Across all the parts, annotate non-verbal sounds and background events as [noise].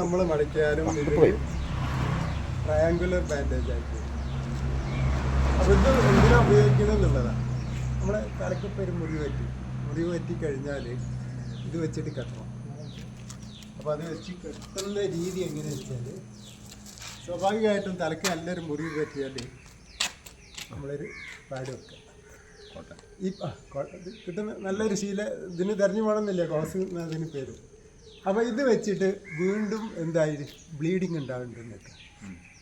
നമ്മൾ മടക്കിയാലും triangular bandage ആക്കി. അപ്പോൾ ഇത് എന്തിനാ ഉപയോഗിക്കുന്നത് എന്നുള്ളതാണ് നമ്മളെ തലക്കിപ്പോൾ ഒരു മുറിവ് പറ്റി മുറിവ് പറ്റി കഴിഞ്ഞാൽ ഇത് വെച്ചിട്ട് കെട്ടണം. അപ്പോൾ അത് വെച്ച് കെട്ടുന്ന രീതി എങ്ങനെയാണെന്ന് വെച്ചാൽ സ്വാഭാവികമായിട്ടും തലക്ക് നല്ലൊരു മുറിവ് പറ്റിയാൽ നമ്മളൊരു പാഡ് വെക്കുക. ഈ കിട്ടുന്ന നല്ലൊരു ശീല ഇതിന് തെരഞ്ഞു പോകണമെന്നില്ല. കോസ് അതിന് പേര്. അപ്പോൾ ഇത് വെച്ചിട്ട് വീണ്ടും എന്തായി? ബ്ലീഡിങ് ഉണ്ടാവുന്നുണ്ടെന്നൊക്കെ.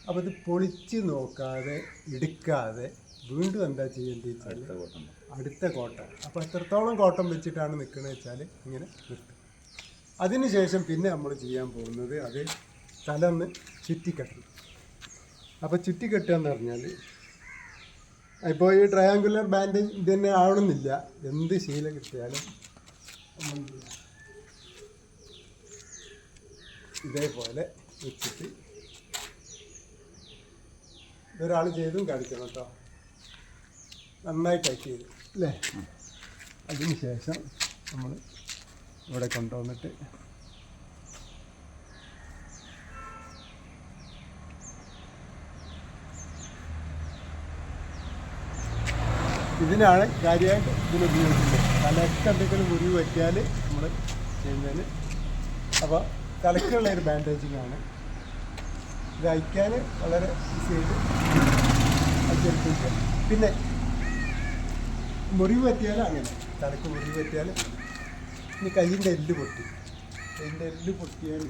അപ്പോൾ ഇത് പൊളിച്ച് നോക്കാതെ എടുക്കാതെ വീണ്ടും എന്താ ചെയ്യേണ്ടത് വെച്ചാൽ അടുത്ത കോട്ടൺ അപ്പോൾ എത്രത്തോളം കോട്ടം വെച്ചിട്ടാണ് നിൽക്കുന്നത് വെച്ചാൽ ഇങ്ങനെ നിർത്തും. അതിനുശേഷം പിന്നെ നമ്മൾ ചെയ്യാൻ പോകുന്നത് അത് തലന്ന് ചുറ്റിക്കെട്ടണം. അപ്പോൾ ചുറ്റിക്കെട്ടുക എന്ന് പറഞ്ഞാൽ ഇപ്പോൾ ഈ ട്രയാങ്കുലർ ബാൻഡേജ് ഇത് തന്നെ ആവണമെന്നില്ല. എന്ത് ശീല കിട്ടിയാലും നമ്മൾ? ഇതേപോലെ വെച്ചിട്ട് ഇതൊരാൾ ചെയ്തും കാണിക്കണം കേട്ടോ. നന്നായി ടൈറ്റ് ചെയ്ത് അല്ലേ? അതിന് ശേഷം നമ്മൾ ഇവിടെ കൊണ്ടുവന്നിട്ട് ഇതിനാണ് കാര്യമായിട്ട് ഇതിന് ഉപയോഗിക്കുന്നത്. തലയ്ക്ക് എന്തെങ്കിലും മുറിവ് പറ്റിയാൽ നമ്മൾ ചെയ്യുന്നതിന്. അപ്പോൾ തലക്കുള്ള ഒരു ബാൻഡേജിങ് ആണ്. ഇത് അയക്കാൻ വളരെ ഈസിയായിട്ട് പിന്നെ മുറിവ് പറ്റിയാൽ അങ്ങനെ. തലക്ക് മുറിവ് പറ്റിയാൽ ഇനി കയ്യിന്റെ എല്ല് പൊട്ടി. കയ്യിന്റെ എല്ല് പൊട്ടിയാൽ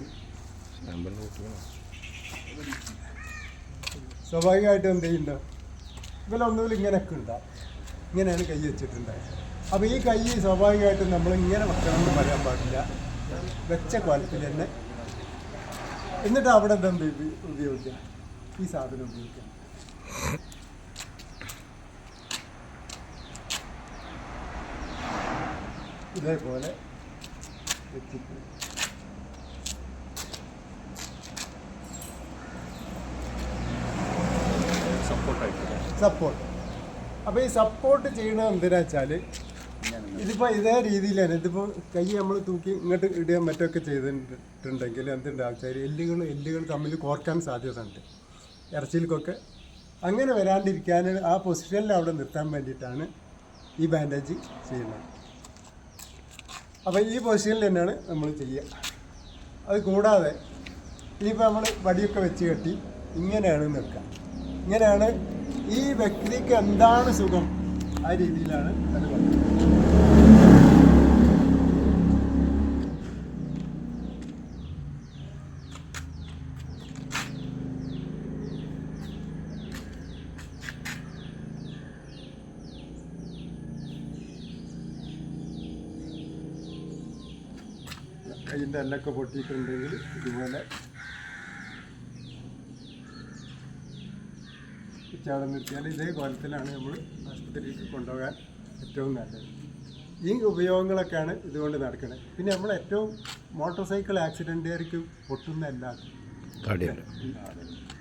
സ്വാഭാവികമായിട്ടും എന്ത് ചെയ്യുന്നുണ്ടോ? ഇവലൊന്നുമില്ല ഇങ്ങനെയൊക്കെ ഉണ്ടാവും ഇങ്ങനെയാണ് കൈ വെച്ചിട്ടുണ്ടായത് അപ്പോൾ ഈ കൈ സ്വാഭാവികമായിട്ടും നമ്മൾ ഇങ്ങനെ വെക്കണമെന്ന് പറയാൻ പാടില്ല. വെച്ച ക്വാളിറ്റിയിൽ തന്നെ എന്നിട്ട് അവിടെ ഉപയോഗിക്കാം? ഈ സാധനം ഉപയോഗിക്കാം. ഇതേപോലെ സപ്പോർട്ട് അപ്പോൾ ഈ സപ്പോർട്ട് ചെയ്യണത് എന്തിനാ വെച്ചാൽ ഇതിപ്പോൾ ഇതേ രീതിയിലാണ്. ഇതിപ്പോൾ കൈ നമ്മൾ തൂക്കി ഇങ്ങോട്ട് ഇടുക മറ്റൊക്കെ ചെയ്തിട്ടുണ്ടെങ്കിൽ എന്തുണ്ടാവും വെച്ചാൽ എല്ലുകൾ എല്ലുകൾ തമ്മിൽ കോർക്കാൻ സാധ്യത ഉണ്ട് ഇറച്ചിയിൽക്കൊക്കെ അങ്ങനെ വരാണ്ടിരിക്കാൻ ആ പൊസിഷനിൽ അവിടെ നിർത്താൻ വേണ്ടിയിട്ടാണ് ഈ ബാൻഡേജ് ചെയ്യുന്നത്. അപ്പോൾ ഈ പൊസിഷനിൽ തന്നെയാണ് നമ്മൾ ചെയ്യുക. അത് കൂടാതെ ഇനിയിപ്പോൾ നമ്മൾ വടിയൊക്കെ വെച്ച് കെട്ടി ഇങ്ങനെയാണ് നിൽക്കുക ഇങ്ങനെയാണ് ഈ വ്യക്തിക്ക് എന്താണ് സുഖം ആ രീതിയിലാണ് അത് പറയുന്നത് കയ്യിന്റെ എല്ലൊക്കെ പൊട്ടിയിട്ടുണ്ടെങ്കിൽ ഇതുപോലെ ചാടം നിർത്തിയാൽ ഇതേ കോലത്തിലാണ് നമ്മൾ ആശുപത്രിയിലേക്ക് കൊണ്ടുപോകാൻ ഏറ്റവും നല്ലത്. ഈ ഉപയോഗങ്ങളൊക്കെയാണ് ഇതുകൊണ്ട് നടക്കുന്നത്. പിന്നെ നമ്മൾ ഏറ്റവും മോട്ടോർ സൈക്കിൾ ആക്സിഡന്റുകാർക്ക് പൊട്ടുന്നതല്ല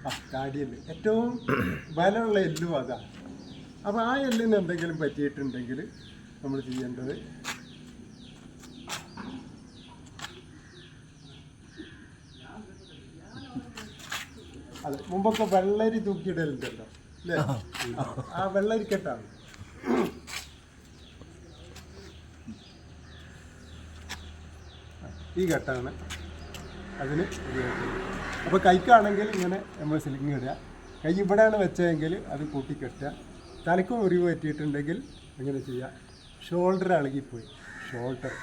ആ കാടിയൽ ഏറ്റവും ബലമുള്ള എല്ലും അതാണ് അപ്പോൾ ആ എല്ലിന് എന്തെങ്കിലും പറ്റിയിട്ടുണ്ടെങ്കിൽ നമ്മൾ ചെയ്യേണ്ടത് അതെ മുമ്പൊക്കെ വെള്ളരി തൂക്കിയിടലുണ്ടല്ലോ അല്ലേ? ആ വെള്ളരിക്കെട്ടാണ്. ഈ കെട്ടാണ് അതിന് അപ്പോൾ കൈക്കാണെങ്കിൽ ഇങ്ങനെ നമ്മൾ സിലിങ് ഇടുക. കൈ ഇവിടെയാണ് വെച്ചതെങ്കിൽ അത് കൂട്ടിക്കെട്ടുക. തലക്കും മുറിവ് പറ്റിയിട്ടുണ്ടെങ്കിൽ അങ്ങനെ ചെയ്യുക. ഷോൾഡർ അളകിപ്പോയി. ഷോൾഡർ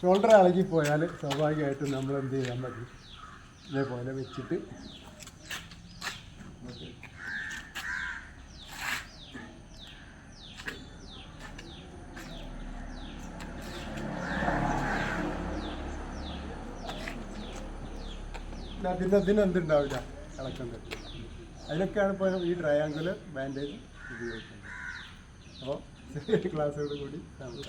ഷോൾഡർ അളകിപ്പോയാൽ സ്വാഭാവികമായിട്ടും നമ്മൾ എന്ത് ചെയ്യാൻ മതി ഇതേപോലെ വെച്ചിട്ട്. അതിന് എന്തുണ്ടാവില്ല? ഇളക്കം തട്ടില്ല അതിനൊക്കെയാണ് ഇപ്പോൾ ഈ ട്രയാങ്കുലർ ബാൻഡേജ് ഉപയോഗിക്കുന്നത്. അപ്പോൾ ക്ലാസ്സോട് [laughs] കൂടി നമുക്ക്